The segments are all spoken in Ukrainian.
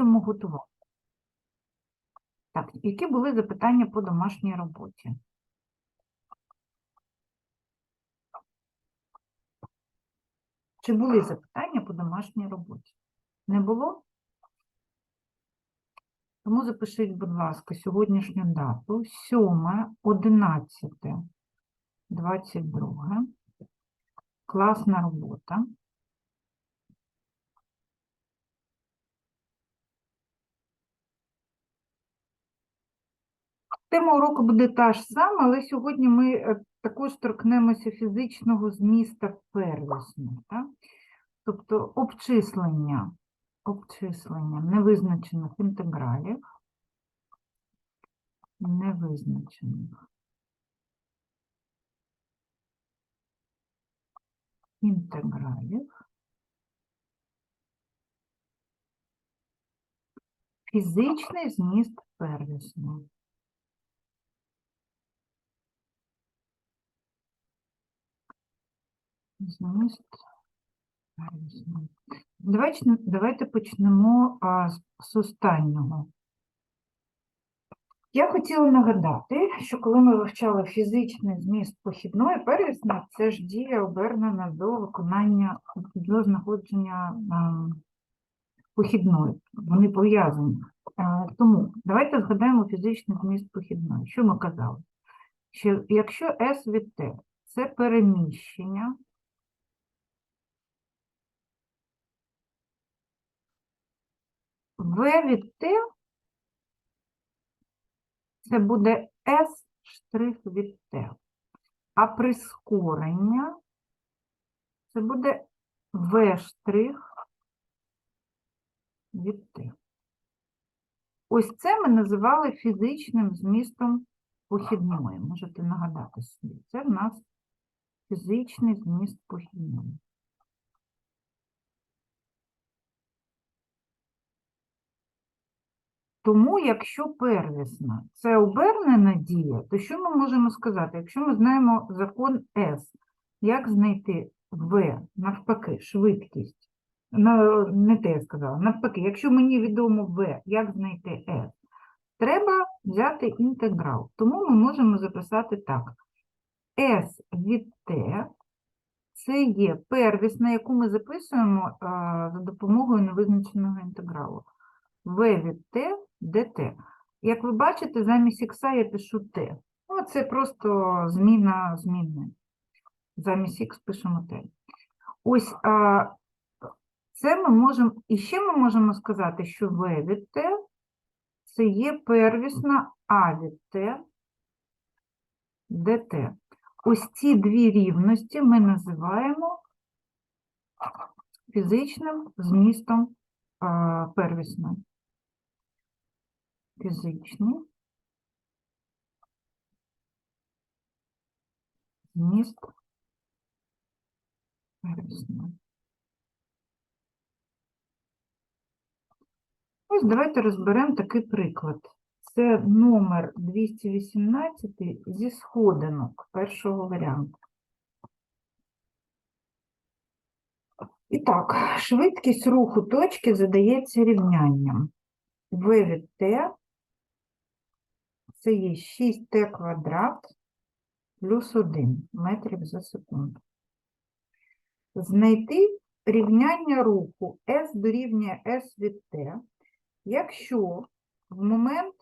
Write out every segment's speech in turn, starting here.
будемо готувати. Так, які були запитання по домашній роботі? Чи були запитання по домашній роботі? Не було? Тому запишіть, будь ласка, сьогоднішню дату 7, 11, 22. Класна робота. Тема уроку буде та ж сама, але сьогодні ми е, також торкнемося фізичного зміста первісного. Так? Тобто обчислення, обчислення невизначених інтегралів, невизначених інтегралів, фізичний зміст первісного. Давайте, давайте почнемо а, з, останнього. Я хотіла нагадати, що коли ми вивчали фізичний зміст похідної первісної, це ж дія обернена до виконання, до знаходження а, похідної. Вони пов'язані. Тому давайте згадаємо фізичний зміст похідної. Що ми казали? Що якщо S від T – це переміщення, V від T це буде S штрих від T. А прискорення це буде V штрих від T. Ось це ми називали фізичним змістом похідної. Можете нагадати собі. Це в нас фізичний зміст похідної. Тому, якщо первісна це обернена дія, то що ми можемо сказати? Якщо ми знаємо закон S, як знайти V, навпаки, швидкість, на- не те я сказала, навпаки, якщо мені відомо V, як знайти S, треба взяти інтеграл. Тому ми можемо записати так. S від T це є первісна, яку ми записуємо а, за допомогою невизначеного інтегралу. V від T dt. Як ви бачите, замість х я пишу t. Ну, це просто зміна змінної. Замість х пишемо t. Ось а, це ми можемо, і ще ми можемо сказати, що v від t це є первісна а від t dt. Ось ці дві рівності ми називаємо фізичним змістом а, фізичний зміст первісної. Ось давайте розберемо такий приклад. Це номер 218 зі сходинок першого варіанту. І так, швидкість руху точки задається рівнянням. В від t це є 6t квадрат плюс 1 метрів за секунду. Знайти рівняння руху S дорівнює S від t, якщо в момент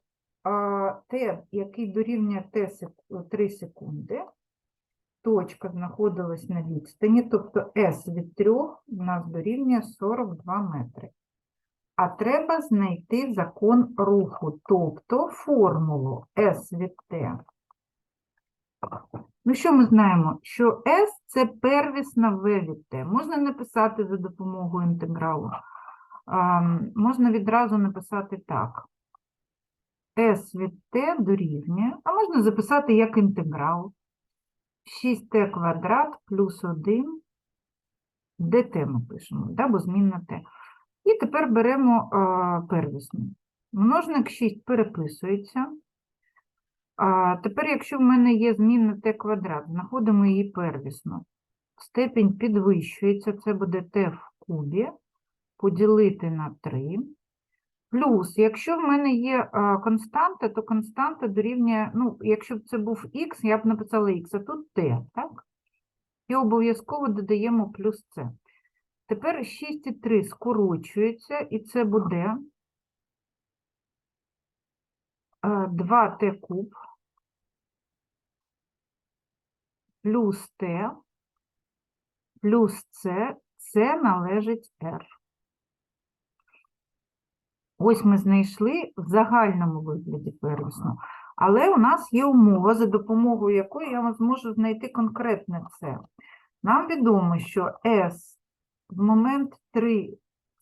t, який дорівнює t 3 секунди, точка знаходилась на відстані, тобто S від 3 у нас дорівнює 42 метри. А треба знайти закон руху, тобто формулу S від T. Ну, що ми знаємо? Що S – це первісна V від T. Можна написати за допомогою інтегралу. А, можна відразу написати так. S від T дорівнює, а можна записати як інтеграл. 6t квадрат плюс 1 dt ми пишемо, да, бо змінна t. І тепер беремо а, первісну. Множник 6 переписується. А, тепер, якщо в мене є змінна t квадрат, знаходимо її первісно. Степінь підвищується, це буде t в кубі, поділити на 3. Плюс, якщо в мене є а, константа, то константа дорівнює, ну, якщо б це був х, я б написала х, а тут t, так? І обов'язково додаємо плюс c. Тепер 6 і 3 скорочується, і це буде 2t куб плюс t плюс c, це належить r. Ось ми знайшли в загальному вигляді первісну. Але у нас є умова, за допомогою якої я зможу знайти конкретне це. Нам відомо, що S в момент 3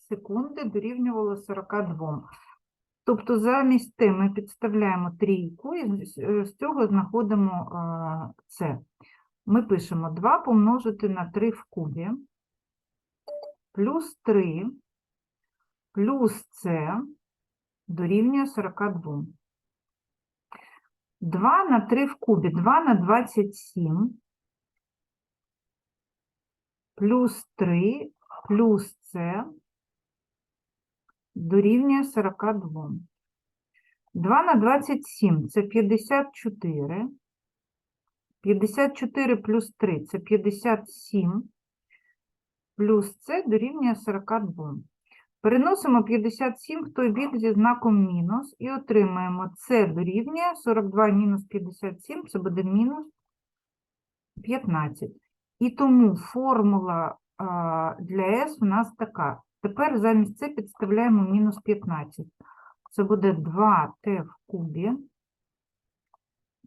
секунди дорівнювало 42. Тобто замість Т ми підставляємо трійку і з- е, цього знаходимо а, це. Ми пишемо 2 помножити на 3 в кубі плюс 3 плюс С дорівнює 42. 2 на 3 в кубі, 2 на 27, плюс 3, плюс С дорівнює 42. 2 на 27 – це 54. 54 плюс 3 – це 57. Плюс С дорівнює 42. Переносимо 57 в той бік зі знаком мінус і отримаємо С дорівнює 42 мінус 57, це буде мінус 15. І тому формула для S у нас така. Тепер замість С підставляємо мінус 15. Це буде 2t в кубі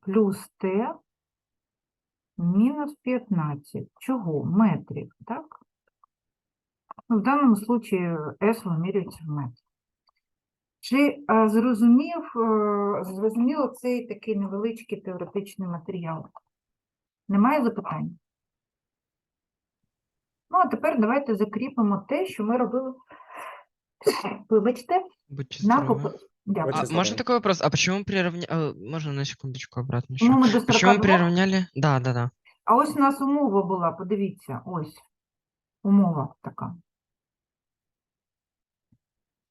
плюс t мінус 15. Чого? Метрів, так? Ну, в даному случаї S вимірюється в метрі. Чи зрозумів, е, зрозуміло цей такий невеличкий теоретичний матеріал? Немає запитань? Ну, а тепер давайте закріпимо те, що ми робили. Вибачте, Будьте на здоровы. поп- Дякую. А, Очень можно здорово. такой вопрос? А почему приравняли... можно на секундочку обратно еще? Ну, ми до Почему 42. приравняли? Да, да, да. А ось у нас умова була, подивіться, ось умова така.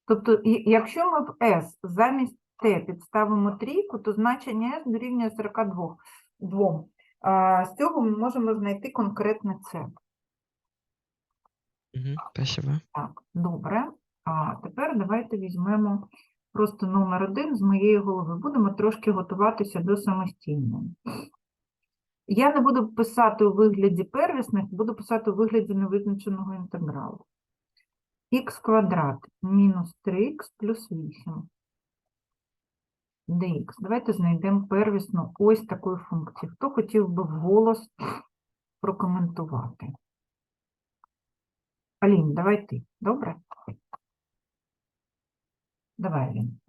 Тобто, і- якщо ми в S замість T підставимо трійку, то значення S дорівнює 42. Двом. А, з цього ми можемо знайти конкретне це. Спасибо. Так, добре. А тепер давайте візьмемо просто номер один з моєї голови. Будемо трошки готуватися до самостійного. Я не буду писати у вигляді первісних, буду писати у вигляді невизначеного інтегралу. х квадрат мінус 3х плюс 8 dx. Давайте знайдемо первісну ось такої функції. Хто хотів би вголос прокоментувати? Алін, давай ти. Добре? Давай, Алін.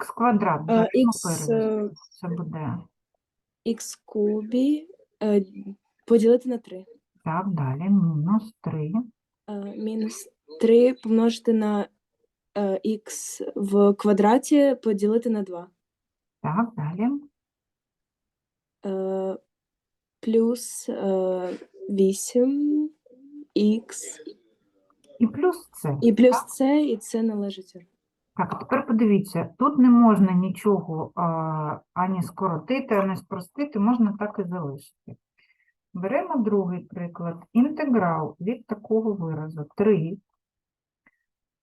х квадрат. Х, Це буде. х кубі поділити на 3. Так, далі. Мінус 3. Е, мінус 3 помножити на х в квадраті поділити на 2. Так, далі. Е, плюс 8 х І плюс це. і плюс це, і це належить. R. Так, тепер подивіться, тут не можна нічого а, ані скоротити, ані спростити, можна так і залишити. Беремо другий приклад. Інтеграл від такого виразу 3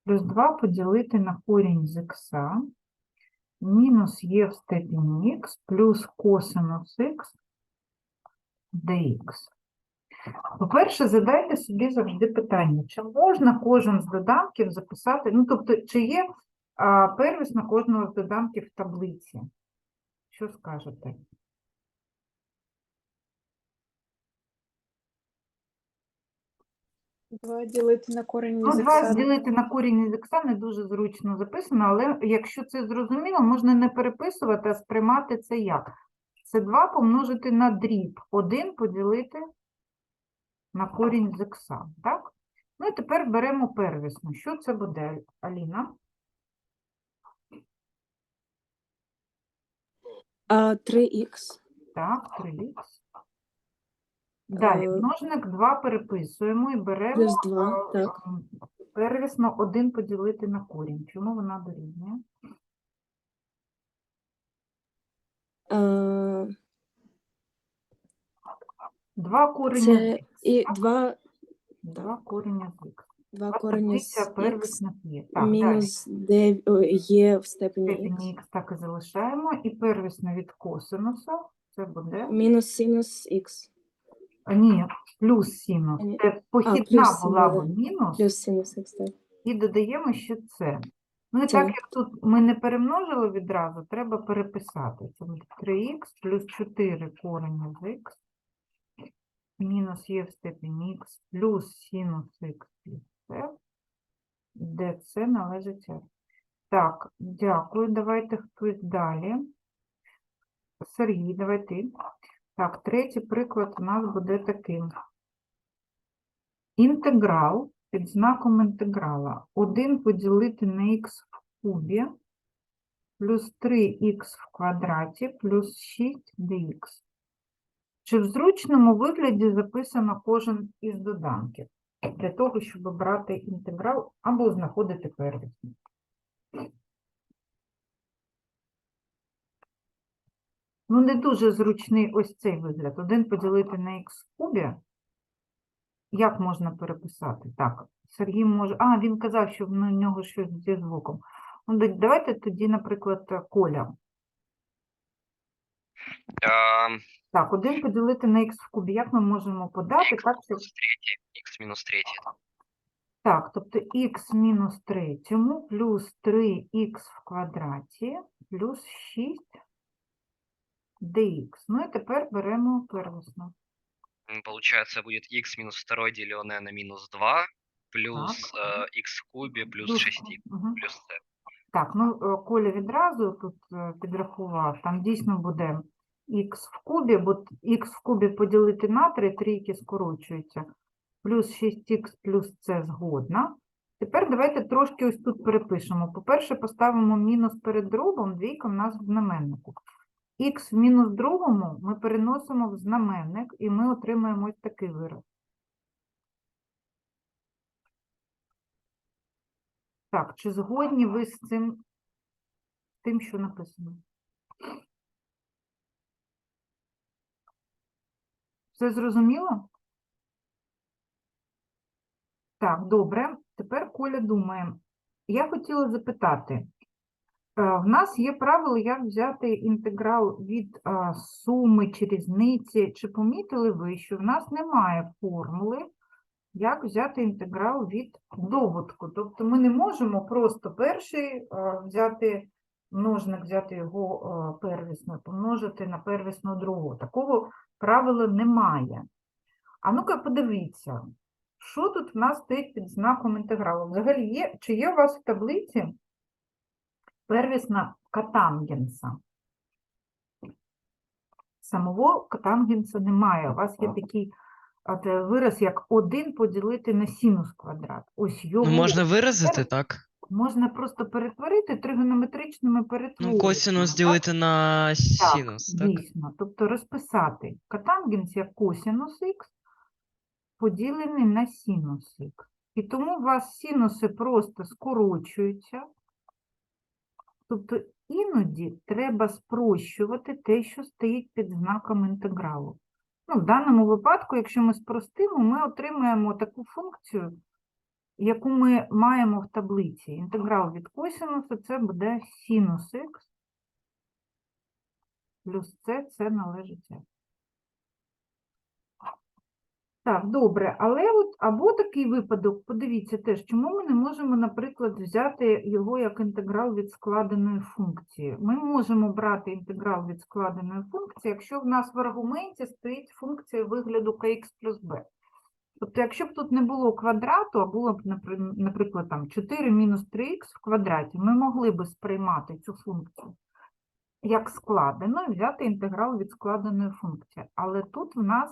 плюс 2 поділити на корінь з х мінус є в степені х плюс косинус х dx. По-перше, задайте собі завжди питання, чи можна кожен з доданків записати, ну, тобто, чи є а, первісна кожного з доданків в таблиці? Що скажете? Два ділити на корінь Ну, два ікса. зділити на корінь із ікса не дуже зручно записано, але якщо це зрозуміло, можна не переписувати, а сприймати це як? Це 2 помножити на дріб, 1 поділити на корінь з ікса, так? Ну і тепер беремо первісну. Що це буде, Аліна? А 3х Так, 3х. Далі, Е, множник 2 переписуємо і беремо плюс два, е, так. Первісно 1 поділити на корінь. Чому вона дорівнює? Е, 2 корення Це х. І так? два, 2 корення з х. два корення таблиця з х первісних є. Так, мінус 9 є в степені х. Степені х так і залишаємо. І первісно від косинуса це буде Мінус синус х. А, ні, плюс синус. Ні. Це похідна плюс була синус, б мінус, Плюс синус х, так. і додаємо ще це. Ну і Це. так як тут ми не перемножили відразу, треба переписати. Це буде 3х плюс 4 корення з х, мінус є в степені х, плюс синус х плюс c, де це належить r. Так, дякую. Давайте хтось далі. Сергій, давай ти. Так, третій приклад у нас буде таким. Інтеграл під знаком інтеграла 1 поділити на х в кубі плюс 3х в квадраті плюс 6 dx. Чи в зручному вигляді записано кожен із доданків для того, щоб брати інтеграл або знаходити первісний? Ну, не дуже зручний ось цей вигляд. 1 поділити на х в кубі. Як можна переписати? Так, Сергій може. А, він казав, що в нього щось зі звуком. Ну, давайте тоді, наприклад, Коля. Ам, Так, 1 поділити на х в кубі. Як ми можемо подати? Х Так, минус х минус третий. так, тобто х мінус третьому плюс 3х в квадраті плюс 6 dx. Ну і тепер беремо первісну. М, Получается, будет х минус второй, деленное на минус 2, плюс Так. э, х в кубе, плюс Плюс, 6, мгм. плюс c. Так, ну е, Коля відразу тут е, підрахував, там дійсно буде х в кубі, бо х в кубі поділити на 3, трійки скорочуються, плюс 6х плюс це згодна. Тепер давайте трошки ось тут перепишемо. По-перше, поставимо мінус перед дробом, двійка в нас в знаменнику. х в мінус другому ми переносимо в знаменник, і ми отримаємо ось такий вираз. Так, чи згодні ви з цим, тим, що написано? Все зрозуміло? Так, добре. Тепер Коля думає. Я хотіла запитати. е, В нас є правило, як взяти інтеграл від а, суми чи різниці. Чи помітили ви, що в нас немає формули, як взяти інтеграл від доводку? Тобто ми не можемо просто перший а, взяти множник, взяти його а, первісно, помножити на первісну другу. Такого правила немає. А ну-ка подивіться, що тут в нас стоїть під знаком інтегралу? Взагалі є, чи є у вас в таблиці первісна катангенса? Самого катангенса немає. У вас є такий е, вираз, як 1 поділити на синус квадрат. Ось його Ну, можна виразити, так? Можна просто перетворити тригонометричними перетвореннями. Ну, косинус ділити на синус, так? дійсно. Тобто розписати катангенс як косинус х поділений на синус х. І тому у вас синуси просто скорочуються. Тобто іноді треба спрощувати те, що стоїть під знаком інтегралу. Ну, в даному випадку, якщо ми спростимо, ми отримаємо таку функцію, яку ми маємо в таблиці. Інтеграл від косинусу це буде синус х плюс це, це належить f. Так, добре, але от або такий випадок, подивіться теж, чому ми не можемо, наприклад, взяти його як інтеграл від складеної функції. Ми можемо брати інтеграл від складеної функції, якщо в нас в аргументі стоїть функція вигляду kx плюс b. Тобто, якщо б тут не було квадрату, а було б, наприклад, там 4 мінус 3х в квадраті, ми могли б сприймати цю функцію як складену і взяти інтеграл від складеної функції. Але тут в нас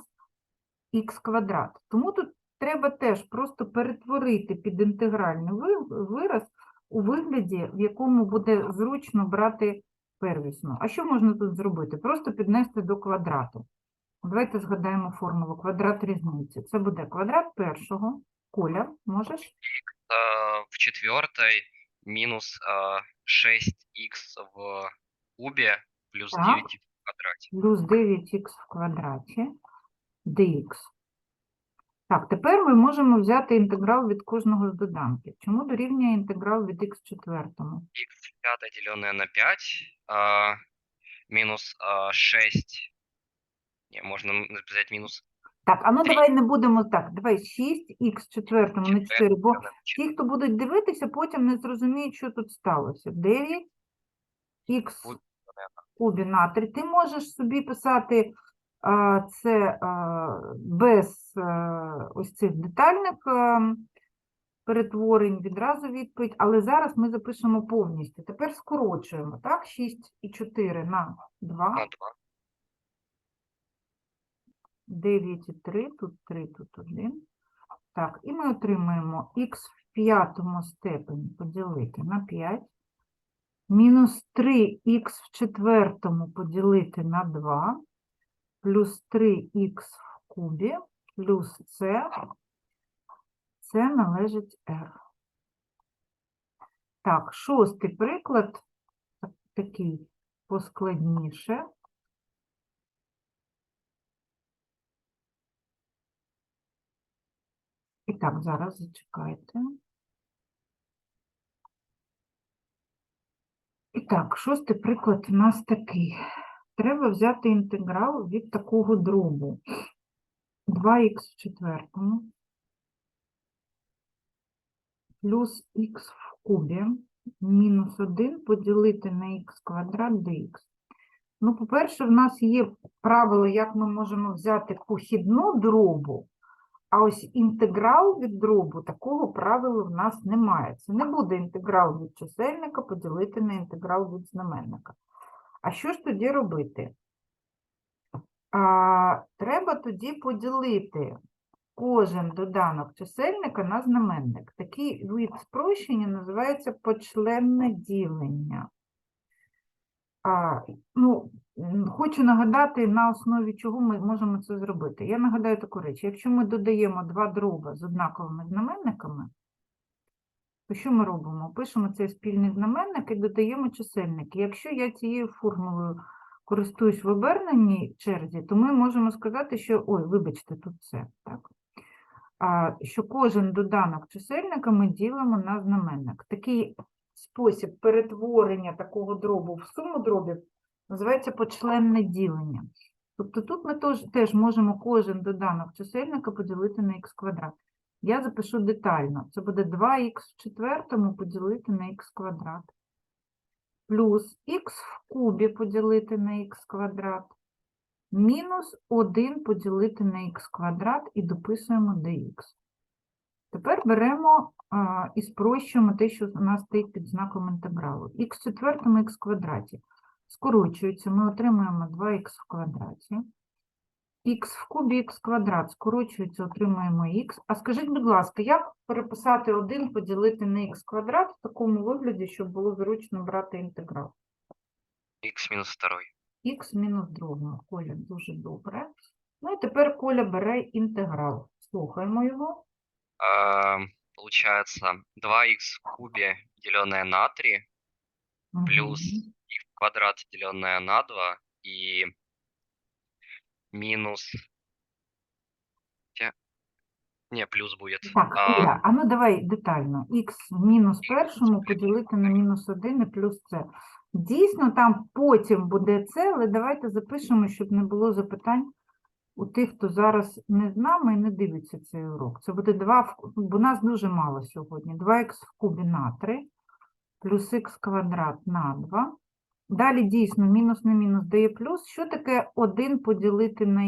х квадрат. Тому тут треба теж просто перетворити під інтегральний вираз у вигляді, в якому буде зручно брати первісну. А що можна тут зробити? Просто піднести до квадрату. Давайте згадаємо формулу квадрат різниці. Це буде квадрат першого. Коля, можеш? э, в четвертой минус э, 6х в кубе плюс Так. 9 в квадрате. плюс 9х в квадраті dx. Так, тепер ми можемо взяти інтеграл від кожного з доданків. Чому дорівнює інтеграл від х четвертому? х пятое деленное на 5 а, минус а, 6. Не, можно м, взять минус Так, а ну Три. давай не будемо так. Давай 6х четвертому на 4, бо ті, хто будуть дивитися, потім не зрозуміють, що тут сталося. 9х кубі на 3. Ти можеш собі писати а, це а, без а, ось цих детальних а, перетворень, відразу відповідь, але зараз ми запишемо повністю. Тепер скорочуємо, так? 6 і 4 на 2. на 2. 9 і 3, тут 3, тут 1. Так, і ми отримаємо х в п'ятому степені поділити на 5, мінус 3х в четвертому поділити на 2, плюс 3х в кубі, плюс це, це належить r. Так, шостий приклад, такий поскладніше. І так, зараз зачекайте. І так, шостий приклад у нас такий. Треба взяти інтеграл від такого дробу. 2х в четвертому плюс х в кубі мінус 1 поділити на х квадрат dx. Ну, по-перше, в нас є правило, як ми можемо взяти похідну дробу, а ось інтеграл від дробу такого правила в нас немає. Це не буде інтеграл від чисельника поділити на інтеграл від знаменника. А що ж тоді робити? А, треба тоді поділити кожен доданок чисельника на знаменник. Такий вид спрощення називається почленне ділення. А, ну, хочу нагадати, на основі чого ми можемо це зробити. Я нагадаю таку річ. Якщо ми додаємо два дроба з однаковими знаменниками, то що ми робимо? Пишемо цей спільний знаменник і додаємо чисельники. Якщо я цією формулою користуюсь в оберненій черзі, то ми можемо сказати, що ой, вибачте, тут це так. А, що кожен доданок чисельника ми ділимо на знаменник. Такий спосіб перетворення такого дробу в суму дробів називається почленне ділення. Тобто тут ми теж, теж можемо кожен доданок чисельника поділити на х квадрат. Я запишу детально. Це буде 2х в четвертому поділити на х квадрат. Плюс х в кубі поділити на х квадрат. Мінус 1 поділити на х квадрат і дописуємо dx. Тепер беремо а, і спрощуємо те, що у нас стоїть під знаком інтегралу. х в четвертому х квадраті. Скорочується, ми отримуємо 2х в квадраті. х в кубі х квадрат скорочується, отримуємо х. А скажіть, будь ласка, як переписати 1 поділити на х квадрат в такому вигляді, щоб було зручно брати інтеграл? х минус 2. х мінус другому. Коля, дуже добре. Ну і тепер Коля бере інтеграл. Слухаємо його. А, получается 2х в кубе деленное на 3 плюс квадрат деленное на 2 и минус... Не, плюс будет. Так, А, а ну давай детально. х в мінус першому поділити на мінус 1 і плюс це. Дійсно, там потім буде це, але давайте запишемо, щоб не було запитань у тих, хто зараз не з нами і не дивиться цей урок. Це буде 2, в... бо нас дуже мало сьогодні. 2х в кубі на 3 плюс х квадрат на 2. Далі дійсно мінус на мінус дає плюс. Що таке 1 поділити на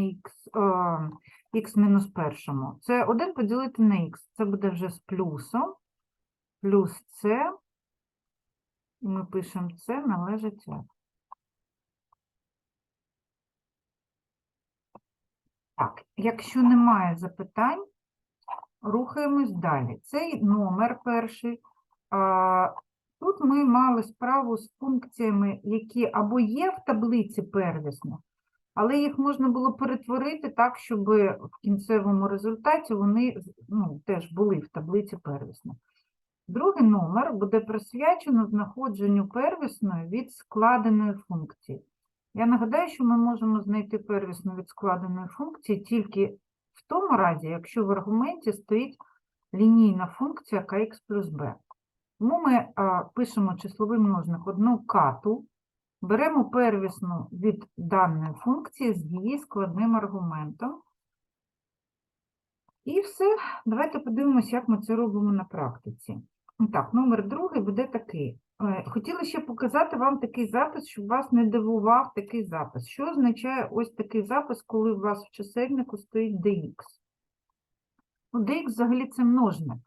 х, мінус першому? Це 1 поділити на х. Це буде вже з плюсом. Плюс це. І ми пишемо це належить f. Так, якщо немає запитань, рухаємось далі. Цей номер перший. Тут ми мали справу з функціями, які або є в таблиці первісно, але їх можна було перетворити так, щоб в кінцевому результаті вони ну, теж були в таблиці первісно. Другий номер буде присвячено знаходженню первісної від складеної функції. Я нагадаю, що ми можемо знайти первісну від складеної функції тільки в тому разі, якщо в аргументі стоїть лінійна функція kx плюс b. Тому ми а, пишемо числовий множник одну кату, беремо первісну від даної функції з її складним аргументом. І все, давайте подивимося, як ми це робимо на практиці. Так, номер другий буде такий. Е, Хотіла ще показати вам такий запис, щоб вас не дивував такий запис. Що означає ось такий запис, коли у вас в чисельнику стоїть dx? Ну, dx взагалі це множник.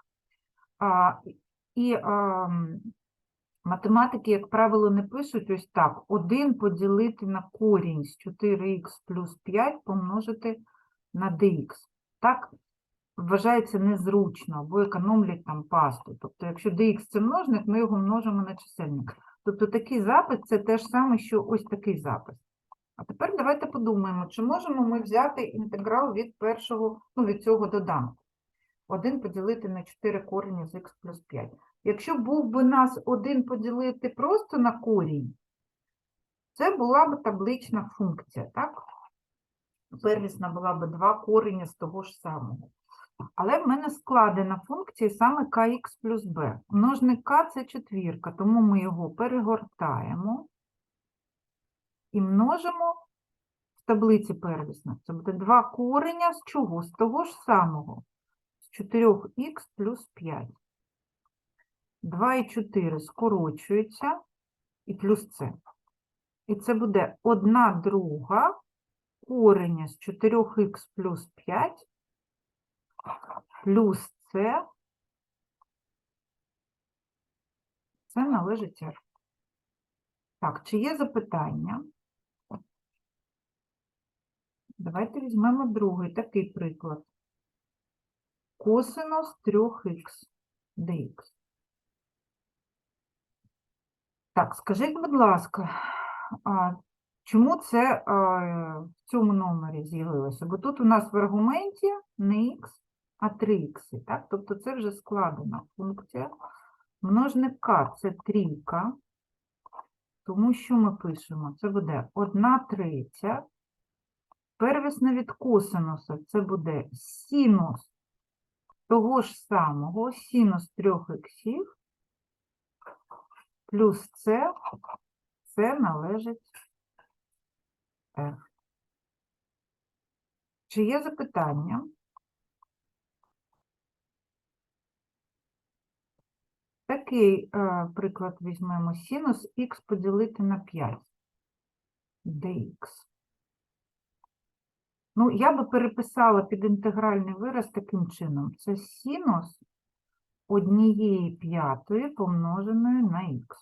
А, і а, математики, як правило, не пишуть ось так. 1 поділити на корінь з 4х плюс 5 помножити на dx. Так вважається незручно або економлять там пасту. Тобто, якщо dx це множник, ми його множимо на чисельник. Тобто такий запис це те ж саме, що ось такий запис. А тепер давайте подумаємо, чи можемо ми взяти інтеграл від першого, ну, від цього доданку. 1 поділити на 4 корені з х плюс 5. Якщо був би нас 1 поділити просто на корінь, це була б таблична функція, так? Первісна була б 2 корені з того ж самого. Але в мене складена функція саме kx плюс b. Множник k – це четвірка, тому ми його перегортаємо і множимо в таблиці первісна. Це буде 2 кореня з чого? З того ж самого. З 4х плюс 5. 2 і 4 скорочуються і плюс це. І це буде 1 друга кореня з 4х плюс 5 плюс це, це належить R. Так, чи є запитання? Давайте візьмемо другий такий приклад. Косинус 3х dx. Так, скажіть, будь ласка, а чому це а, в цьому номері з'явилося? Бо тут у нас в аргументі не х, а 3х, так? Тобто це вже складена функція. Множник k – це трійка, тому що ми пишемо? Це буде 1 третя. Первісне від косинуса це буде синус того ж самого, синус 3 іксів, плюс це, це належить f. Чи є запитання? Такий е, приклад візьмемо. Синус х поділити на 5 dx. Ну, я би переписала під інтегральний вираз таким чином. Це синус однієї п'ятої помноженої на х.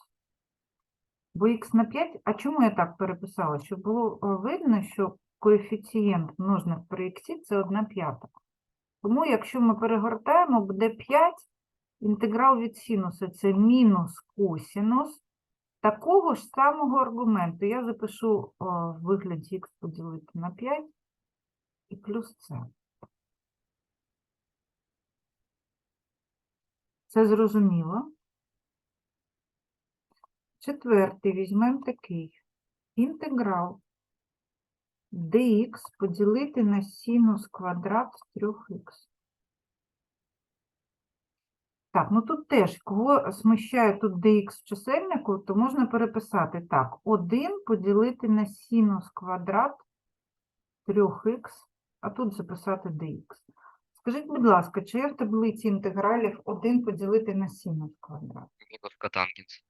Бо х на 5, а чому я так переписала? Щоб було е, видно, що коефіцієнт множник при х – це 1 п'ята. Тому, якщо ми перегортаємо, буде 5, інтеграл від синуса – це мінус косінус такого ж самого аргументу. Я запишу е, в вигляді х поділити на 5 і плюс це. Це зрозуміло? Четвертий візьмемо такий. Інтеграл dx поділити на синус квадрат з 3х. Так, ну тут теж, кого смущає тут dx в чисельнику, то можна переписати так. 1 поділити на синус квадрат 3х, а тут записати dx. Скажіть, будь ласка, чи є в таблиці інтегралів 1 поділити на синус квадрат? Мінус котангенс.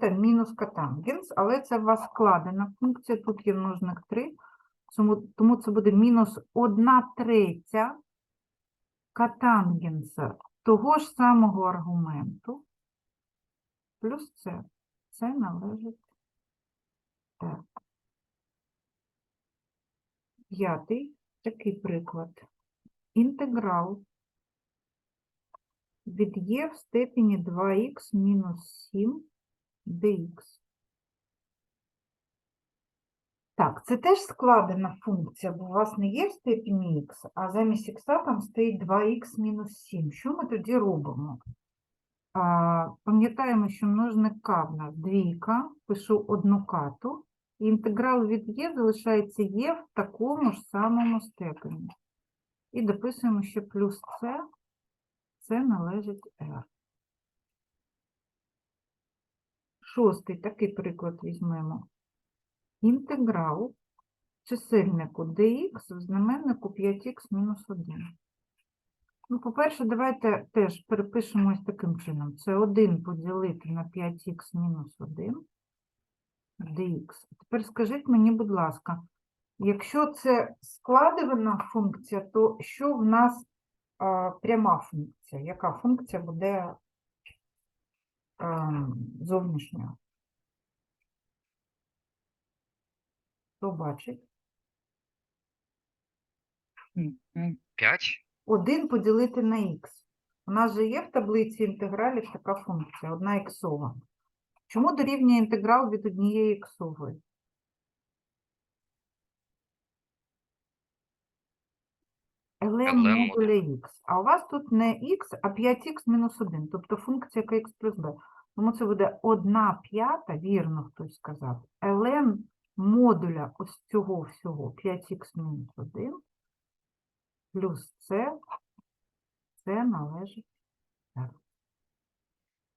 Це мінус котангенс, але це у вас складена функція, тут є множник 3, тому, тому це буде мінус 1 третя котангенса того ж самого аргументу, плюс це. Це належить так. П'ятий, такий приклад. Інтеграл від є в степені 2х мінус 7 dx. Так, це теж складена функція, бо у вас не є в степені х, а замість х там стоїть 2х мінус 7. Що ми тоді робимо? Пам'ятаємо, що множник k в нас двійка, пишу одну кату, інтеграл від є залишається є в такому ж самому степені. І дописуємо ще плюс c, це належить r. Шостий такий приклад візьмемо. Інтеграл чисельнику dx в знаменнику 5х мінус 1. Ну, по-перше, давайте теж перепишемо ось таким чином. Це 1 поділити на 5х мінус 1 dx. Тепер скажіть мені, будь ласка, якщо це складена функція, то що в нас а, пряма функція? Яка функція буде а, зовнішня? Хто бачить? 5? 1 поділити на х. У нас же є в таблиці інтегралів така функція, одна іксова. Чому дорівнює інтеграл від однієї іксової? ln модуля х. А у вас тут не х, а 5х мінус 1, тобто функція х плюс b. Тому це буде 1 п'ята, вірно хтось сказав, ln модуля ось цього всього 5х мінус 1 плюс c, це належить R.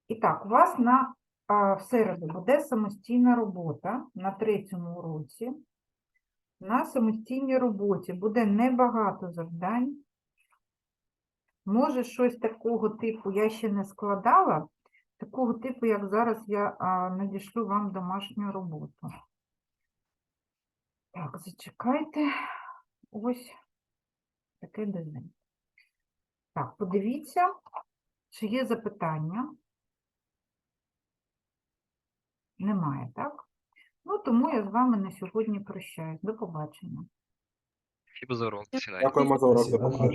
І так, у вас на а, в середу буде самостійна робота на третьому уроці. На самостійній роботі буде небагато завдань. Може, щось такого типу я ще не складала, такого типу, як зараз я надішлю вам домашню роботу. Так, зачекайте. Ось таке дизайн. Так, подивіться, чи є запитання. Немає, так? Ну, тому я з вами на сьогодні прощаюсь. До побачення. Хіба за урок. Дякуємо за урок, до побачення.